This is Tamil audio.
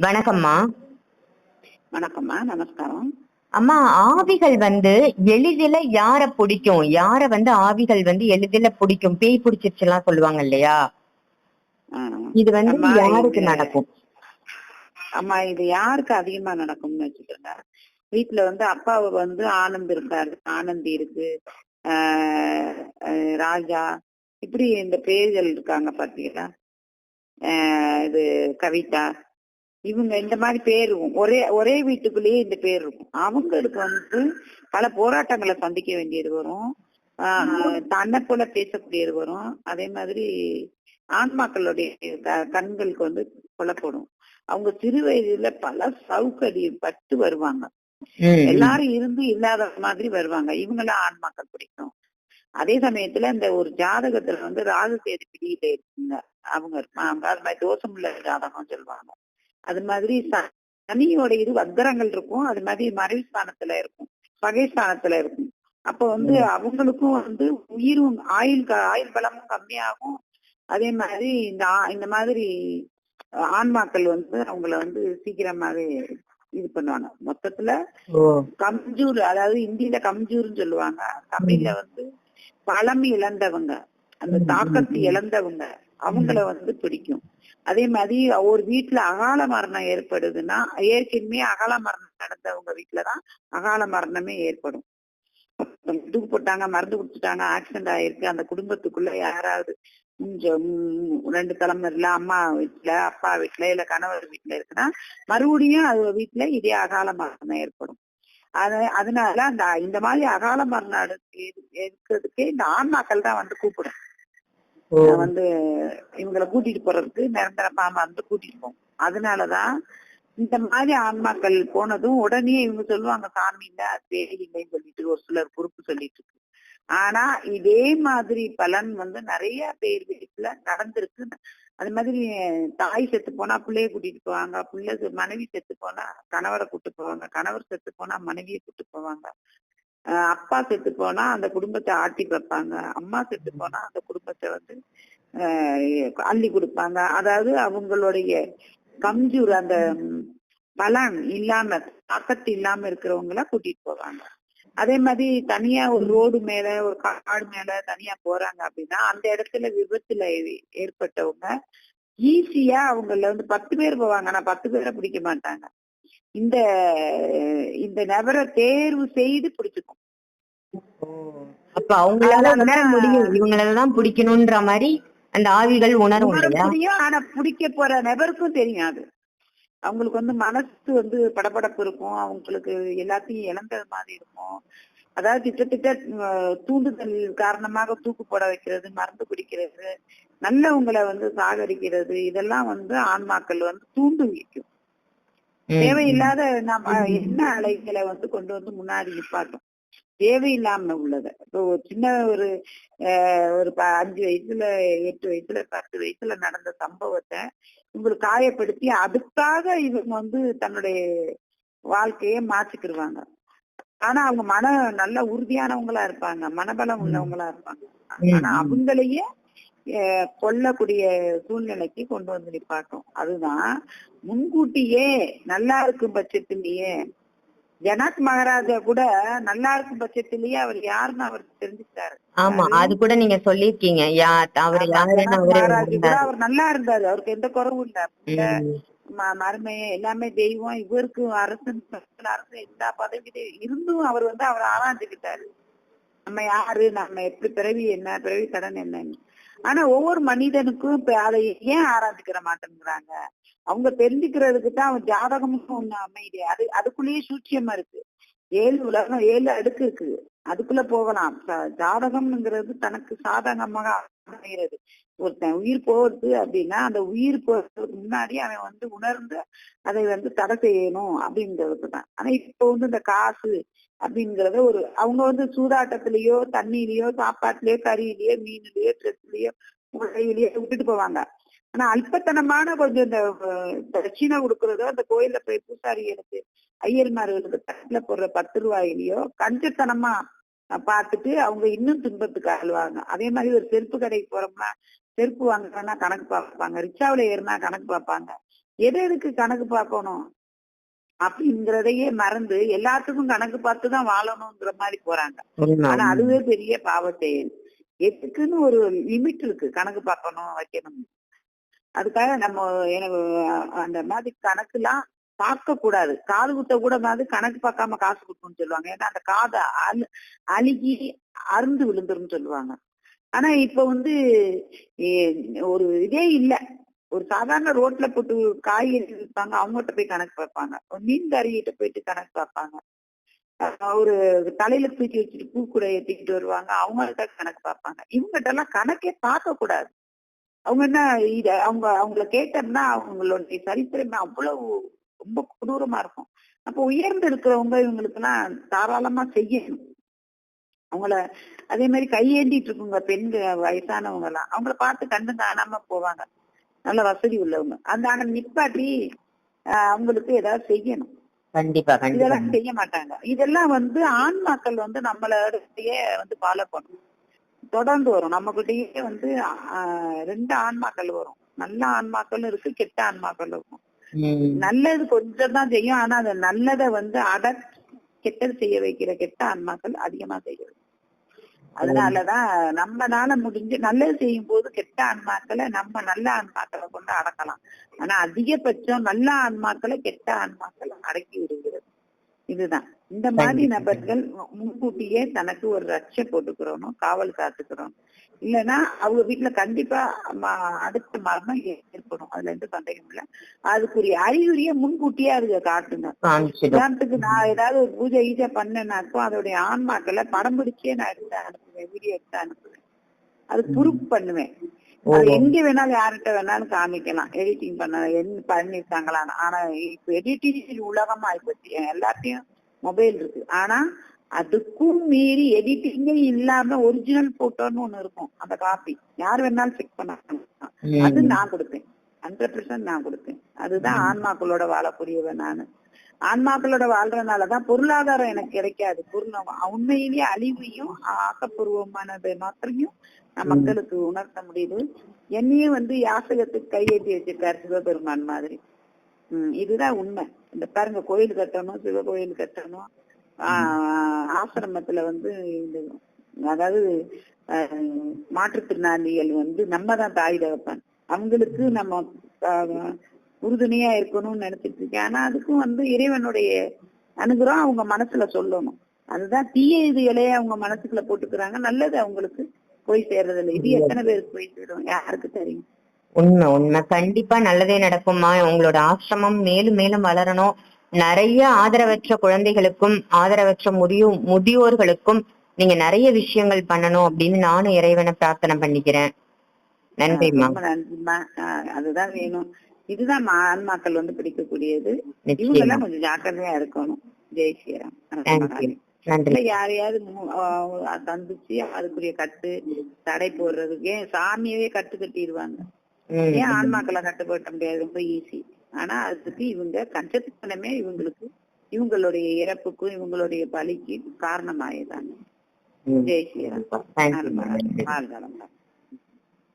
வணக்கம்மா. வணக்கம்மா நமஸ்காரம். அம்மா ஆவிகள் வந்து எளிதில யார பிடிக்கும்? யார வந்து ஆவிகள் வந்து எளிதில பிடிக்கும்? பேய் பிடிச்சிருச்சுலாம் சொல்லுவாங்க இல்லையா. இது வந்து யாருக்கு நடக்கும்? அம்மா இது யாருக்கு அதிகமா நடக்கும்னு வச்சுக்கோங்க. வீட்டுல வந்து அப்பாவுக்கு வந்து ஆனந்த் இருக்காரு. ஆனந்தி இருக்கு. ராஜா. இப்படி இந்த பேர்கள் இருக்காங்க பாத்தீங்களா? இது கவிதா. இவங்க இந்த மாதிரி பேர் ஒரே ஒரே வீட்டுக்குள்ளேயே இந்த பேர் இருக்கும். அவங்களுக்கு வந்து பல போராட்டங்களை சந்திக்க வேண்டியது வரும். ஆஹ் தன்னை போல பேசக்கூடியது வரும். அதே மாதிரி ஆன்மாக்களுடைய கண்களுக்கு வந்து புலப்படும். அவங்க சிறு வயதுல பல சவுக்கடி பட்டு வருவாங்க. எல்லாரும் இருந்து இல்லாத மாதிரி வருவாங்க. இவங்களாம் ஆன்மாக்கள் பிடிக்கும். அதே சமயத்துல இந்த ஒரு ஜாதகத்துல வந்து ராகுகேது பிடியில இருக்குங்க. அவங்க இருப்பாங்க அது மாதிரி தோஷம் உள்ள ஜாதகம் சொல்லுவாங்க. அது மாதிரி சனியோட இது வக்கரங்கள் இருக்கும். அது மாதிரி மறைவு ஸ்தானத்துல இருக்கும். பகை ஸ்தானத்துல இருக்கும். அப்ப வந்து அவங்களுக்கும் வந்து உயிரும் ஆயுள் ஆயுள் பலமும் கம்மியாகும். அதே மாதிரி இந்த இந்த மாதிரி ஆன்மாக்கள் வந்து அவங்கள வந்து சீக்கிரமாவே இது பண்ணுவாங்க. மொத்தத்துல கம்ஜூர் அதாவது இந்தியில கம்ஜூர்னு சொல்லுவாங்க. தமிழ்ல வந்து பழம் இழந்தவங்க. அந்த தாக்கத்தை இழந்தவங்க. அவங்கள வந்து பிடிக்கும். அதே மாதிரி ஒரு வீட்டுல அகால மரணம் ஏற்படுதுன்னா ஏற்கனவே அகால மரணம் நடந்தவங்க வீட்டுலதான் அகால மரணமே ஏற்படும். தூக்கு போட்டாங்க மருந்து குடிச்சிட்டாங்க ஆக்சிடென்ட் ஆயிருக்கு அந்த குடும்பத்துக்குள்ள யாராவது கொஞ்சம் ரெண்டு தலைமுறையில அம்மா வீட்டுல அப்பா வீட்டுல இல்ல கணவர் வீட்டுல இருக்குன்னா மறுபடியும் அது வீட்டுல இதே அகால மரணம் ஏற்படும். அது அதனால அந்த இந்த மாதிரி அகால மரணம் எடுக்க- இருக்கிறதுக்கே இந்த ஆன்மாக்கள் தான் வந்து கூப்பிடும். வந்து இவங்களை கூட்டிட்டு போறதுக்கு நிரந்தரமா வந்து கூட்டிட்டு போகும் அதனாலதான் இந்த மாதிரி ஆன்மாக்கள் போனதும் உடனே இவங்க சொல்லுவாங்க சாமி இல்ல பேய் இல்லைன்னு சொல்லிட்டு ஒரு சிலர் பொறுப்பு சொல்லிட்டு இருக்கு. ஆனா இதே மாதிரி பலன் வந்து நிறைய பேர் வீட்டுல நடந்திருக்கு. அது மாதிரி தாய் செத்து போனா பிள்ளைய கூட்டிட்டு போவாங்க பிள்ளை மனைவி செத்து போனா கணவரை கூட்டு போவாங்க கணவர் செத்து போனா மனைவியை கூட்டு போவாங்க. அப்பா செத்து போனா அந்த குடும்பத்தை ஆட்டி வைப்பாங்க. அம்மா செத்து போனா அந்த குடும்பத்தை வந்து அள்ளி கொடுப்பாங்க. அதாவது அவங்களுடைய கம்ஜூர் அந்த பலன் இல்லாம தாக்கத்து இல்லாம இருக்கிறவங்கள கூட்டிட்டு போவாங்க. அதே மாதிரி தனியா ஒரு ரோடு மேல ஒரு காடு மேல தனியா போறாங்க அப்படின்னா அந்த இடத்துல விபத்துல ஏ- ஏற்பட்டவங்க ஈஸியா அவங்கள வந்து பத்து பேர் போவாங்க. ஆனா பத்து பேரை பிடிக்க மாட்டாங்க. இந்த இந்த நபரை தேர்வு செய்து பிடிச்சுக்கும். அப்ப அவங்களால உணர முடியும். இவங்களதான் பிடிக்கணும்ன்ற மாதிரி அந்த ஆவிகள் உணரும் முடியும். ஆனா பிடிக்க போற நபருக்கும் தெரியும் அது. அவங்களுக்கு வந்து மனசு வந்து படபடப்பு இருக்கும். அவங்களுக்கு எல்லாத்தையும் இழந்தது மாதிரி இருக்கும். அதாவது கிட்டத்தட்ட தூண்டுதல் காரணமாக தூக்கு போட வைக்கிறது மருந்து குடிக்கிறது நல்லவங்களை வந்து சாகரிக்கிறது இதெல்லாம் வந்து ஆன்மாக்கள் வந்து தூண்டு வைக்கும். தேவையில்லாத நம்ம என்ன அலைகளை வந்து கொண்டு வந்து முன்னாடி நிப்பாட்டும் தேவையில்லாம உள்ளத. இப்போ சின்ன ஒரு ஒரு அஞ்சு வயசுல எட்டு வயசுல பத்து வயசுல நடந்த சம்பவத்தை இவங்களுக்கு காயப்படுத்தி அதுக்காக இவங்க வந்து தன்னுடைய வாழ்க்கைய மாற்றிக்கிடுவாங்க ஆனா அவங்க மன நல்ல உறுதியானவங்களா இருப்பாங்க. மனபலம் உள்ளவங்களா இருப்பாங்க. ஆனா அவங்களையே கொல்லக்கூடிய சூழ்நிலைக்கு கொண்டு வந்து நிப்பாட்டும். அதுதான் முன்கூட்டியே நல்லா இருக்கும் பட்சத்திலேயே ஜனக் மகாராஜா கூட நல்லா இருக்கும் பட்சத்திலேயே அவர் யாருன்னு அவர் தெரிஞ்சுக்கிட்டாரு. ஆமா அது கூட நீங்க சொல்லிருக்கீங்க அவர் அவரு மகாராஜா கூட உணர்ந்தாரு. அவர் நல்லா இருந்தாரு. அவருக்கு எந்த குறவும் இல்ல. மருமைய எல்லாமே தெய்வம் இவருக்கு மக்கள் அரசு எல்லா பதவியிலும் இருந்தும் அவர் வந்து அவர் ஆராய்ஞ்சுக்கிட்டாரு. நம்ம யாரு நம்ம எப்படி பிறவி என்ன பிறவி கடன் என்னன்னு. ஆனா ஒவ்வொரு மனிதனுக்கும் இப்ப அதை ஏன் ஆராய்ச்சிக்கிற மாட்டேங்கிறாங்க? அவங்க தெரிஞ்சுக்கிறதுக்கு தான் அவன் ஜாதகமும் ஒண்ணு அமைதி அது அதுக்குள்ளேயே சூட்சியமா இருக்கு. ஏழு உலகம் ஏழு அடுக்கு இருக்கு. அதுக்குள்ள போகலாம். ஜாதகம்ங்கிறது தனக்கு சாதகமாக அமைகிறது. ஒருத்தன் உயிர் போகுது அப்படின்னா அந்த உயிர் போறதுக்கு முன்னாடி அவன் வந்து உணர்ந்து அதை வந்து தடை செய்யணும் அப்படிங்கிறது தான். ஆனா இப்போ வந்து இந்த காசு அப்படிங்கறத ஒரு அவங்க வந்து சூதாட்டத்திலயோ தண்ணியிலயோ சாப்பாட்டுலயோ கறியிலயோ மீன்லயோ ட்ரெஸ்லயோ உடையிலயோ விட்டுட்டு போவாங்க. ஆனா அல்பத்தனமான கொஞ்சம் இந்த தட்சிணை கொடுக்கறதோ அந்த கோயில்ல போய் பூசாரிகளுக்கு ஐயர்மார்களுக்கு தட்டுல போடுற பத்து ரூபாயிலயோ கஞ்சத்தனமா பார்த்துட்டு அவங்க இன்னும் துன்பத்துக்கு ஆழ்வாங்க அதே மாதிரி ஒரு செருப்பு கடைக்கு போறோம்னா செருப்பு வாங்குறோம்னா கணக்கு பார்ப்பாங்க. ரிக்ஷாவுல ஏறினா கணக்கு பார்ப்பாங்க. எது எதுக்கு கணக்கு பார்க்கணும்? அப்படிங்கறதையே மறந்து எல்லாத்துக்கும் கணக்கு பார்த்து தான் வாழணுங்கிற மாதிரி போறாங்க. ஆனா அதுவே பெரிய பாவ செயல் எதுக்குன்னு ஒரு லிமிட் இருக்கு. கணக்கு பார்க்கணும் வைக்கணும். அதுக்காக நம்ம எனக்கு அந்த மாதிரி கணக்குலாம் பார்க்க கூடாது. காது குத்த கூட மாதிரி கணக்கு பார்க்காம காசு கொடுக்கணும்னு சொல்லுவாங்க. ஏன்னா அந்த காதை அழு அழுகி அருந்து விழுந்துரும் சொல்லுவாங்க. ஆனா இப்ப வந்து ஏ- ஒரு இதே இல்ல. ஒரு சாதாரண ரோட்ல போட்டு காய்கறி விற்பாங்க அவங்ககிட்ட போய் கணக்கு பார்ப்பாங்க. ஒரு மீன் கறிகிட்ட போயிட்டு கணக்கு பார்ப்பாங்க. ஒரு தலையில தூக்கி வச்சுட்டு பூ கூட ஏத்திக்கிட்டு வருவாங்க அவங்கள்ட்ட கணக்கு பார்ப்பாங்க. இவங்ககிட்ட எல்லாம் கணக்கே பார்க்க கூடாது அவங்க என்ன இத அவங்க அவங்கள கேட்டோம்னா அவங்களுடைய சரித்திரமே அவ்வளவு ரொம்ப கொடூரமா இருக்கும். அப்போ உயர்ந்து இருக்கிறவங்க இவங்களுக்கு எல்லாம் தாராளமா செய்யணும். அவங்கள அதே மாதிரி கையேந்திட்டு இருக்குங்க பெண்கள் வயசானவங்க எல்லாம் அவங்கள பார்த்து கண்டு காணாம போவாங்க. நல்ல வசதி உள்ளவங்க. அந்த ஆனா நிப்பாட்டி அவங்களுக்கு ஏதாவது செய்யணும். கண்டிப்பா இதெல்லாம் செய்ய மாட்டாங்க. இதெல்லாம் வந்து ஆண்மாக்கள் வந்து நம்மளோடயே வந்து ஃபாலோ பண்ணும் தொடர்ந்து வரும். நம்ம கிட்டயே வந்து ரெண்டு ஆன்மாக்கள் வரும். நல்ல ஆன்மாக்களும் இருக்கு கெட்ட ஆன்மாக்கள் இருக்கும். நல்லது கொஞ்சம் தான் செய்யும். ஆனா அந்த நல்லதை வந்து அட கெட்டது செய்ய வைக்கிற கெட்ட ஆன்மாக்கள் அதிகமா செய்யும் அதனாலதான் நம்மனால முடிஞ்சு நல்லது செய்யும் போது கெட்ட ஆன்மாக்களை நம்ம நல்ல ஆன்மாக்களை கொண்டு அடக்கலாம். ஆனா அதிகபட்சம் நல்ல ஆன்மாக்களை கெட்ட ஆன்மாக்களை அடக்கி விடுகிறது. இதுதான். இந்த மாதிரி. நபர்கள் முன்கூட்டியே தனக்கு ஒரு ரட்சை போட்டுக்கிறோம் காவல் காத்துக்கிறோம் இல்லைன்னா அவங்க வீட்டுல கண்டிப்பா அடுத்த மரணம் ஏற்படும். அதுல எந்த சந்தேகம் இல்ல. அதுக்குரிய அறிகுறிய முன்கூட்டியே அதுக காட்டுங்க. உதாரணத்துக்கு நான் ஏதாவது ஒரு பூஜை ஈஜை பண்ணேனாக்கும் அதோடைய ஆன்மாக்களை படம் பிடிச்சே நான் எடுத்து அனுப்புவேன் வீடியோ எடுத்து அனுப்புவேன். அது ப்ரூஃப் பண்ணுவேன். அது எங்க வேணாலும் யார்கிட்ட வேணாலும் காமிக்கலாம். எடிட்டிங் பண்ண என்ன பண்ணிருக்காங்களா ஆனா இப்ப எடிட்டிங் உலகமா ஆயிப்போச்சு. எல்லாத்தையும் மொபைல் இருக்கு. ஆனா அதுக்கும் மீறி எடிட்டிங்கே இல்லாம ஒரிஜினல் போட்டோன்னு ஒண்ணு இருக்கும். அந்த காப்பி யார் வேணாலும் செக் பண்ணலாம். ம். அது நான் கொடுப்பேன். ஹண்ட்ரட் பெர்சன்ட் நான் கொடுப்பேன். அதுதான் ஆன்மாக்களோட வாழக்கூடியவன் நானு. ஆன்மாக்களோட வாழ்றதுனாலதான் பொருளாதாரம் எனக்கு கிடைக்காது. பொருள் உண்மையிலேயே அழிவையும் ஆக்கப்பூர்வமானதை மாத்திரையும் நான் மக்களுக்கு உணர்த்த முடியுது. என்னையும் வந்து யாசகத்துக்கு கையேற்றி வச்சிருக்காரு சிவபெருமான் மாதிரி. உம் இதுதான் உண்மை. இந்த பாருங்க கோயில் கட்டணும் சிவ கோயில் கட்டணும். ஆஹ் ஆசிரமத்துல வந்து இந்த அதாவது ஆஹ் மாற்றுத்திறனாளிகள் வந்து நம்ம தான் தாய் தகப்பன். அவங்களுக்கு நம்ம உறுதுணையா இருக்கணும்னு நினைச்சிட்டு இருக்கேன். ஆனா அதுக்கும் வந்து இறைவனுடைய அனுகிரகம் அவங்க மனசுல சொல்லணும். அதுதான் தீய இதுகளே அவங்க மனசுக்குள்ள போட்டுக்கிறாங்க. நல்லது அவங்களுக்கு போய் சேர்றது இல்லை. இது எத்தனை பேருக்கு போய் சேரும்? யாருக்கு தெரியும்? உண்மை உண்மை. கண்டிப்பா நல்லதே நடக்கும்மா. உங்களோட ஆசிரமம் மேலும் மேலும் வளரணும். நிறைய ஆதரவற்ற குழந்தைகளுக்கும் ஆதரவற்ற முதியோ முதியோர்களுக்கும் நீங்க நிறைய விஷயங்கள் பண்ணணும் அப்படின்னு நானும் இறைவனை பிரார்த்தனை பண்ணிக்கிறேன். நன்றிம்மா. நன்றிம்மா. அதுதான் வேணும். இதுதான் ஆன்மாக்கள் வந்து பிடிக்கக்கூடியது. இவங்க எல்லாம் கொஞ்சம் ஜாக்கிரதையா இருக்கணும். ஜெய் ஸ்ரீராம். இல்ல யாரையாவது சந்திச்சு அதுக்குரிய கட்டு தடை போடுறதுக்கு ஏன் சாமியவே கட்டு கட்டிடுவாங்க. ஏன் ஆன்மாக்களை கட்டுப்படுத்த முடியாது? ரொம்ப ஈஸி ஆனா அதுக்கு இவங்க கஞ்சத்தனமே இவங்களுக்கு இவங்களுடைய இறப்புக்கும் இவங்களுடைய பலிக்கு காரணமாயிதாங்க. ம். ஜெய் ஸ்ரீராம். வளமுடன்.